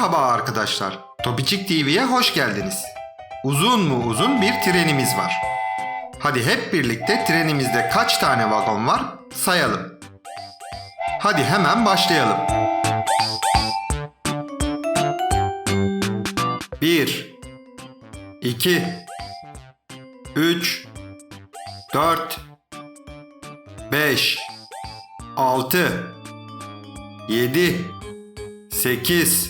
Merhaba arkadaşlar. Topicik TV'ye hoş geldiniz. Uzun mu uzun bir trenimiz var. Hadi hep birlikte trenimizde kaç tane vagon var sayalım. Hadi hemen başlayalım. 1 2 3 4 5 6 7 8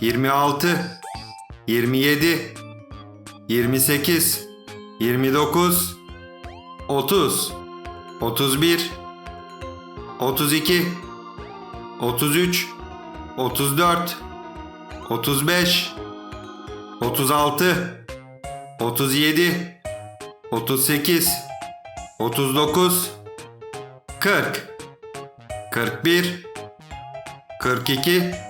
26 27 28 29 30 31 32 33 34 35 36 37 38 39 40 41 42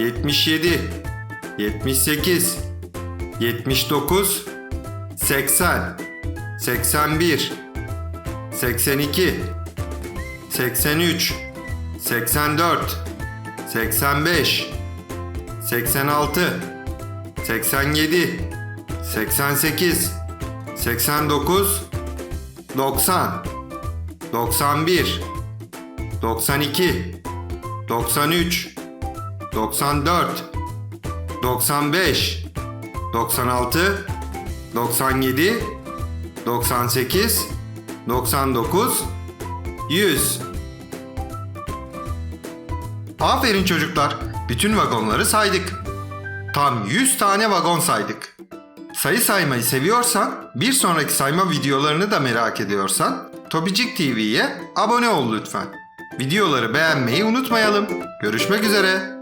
77 78 79 80 81 82 83 84 85 86 87 88 89 90 91 92 93 94 95 96 97 98 99 100 Aferin çocuklar. Bütün vagonları saydık. Tam 100 tane vagon saydık. Sayı saymayı seviyorsan, bir sonraki sayma videolarını da merak ediyorsan, Topicik TV'ye abone ol lütfen. Videoları beğenmeyi unutmayalım. Görüşmek üzere.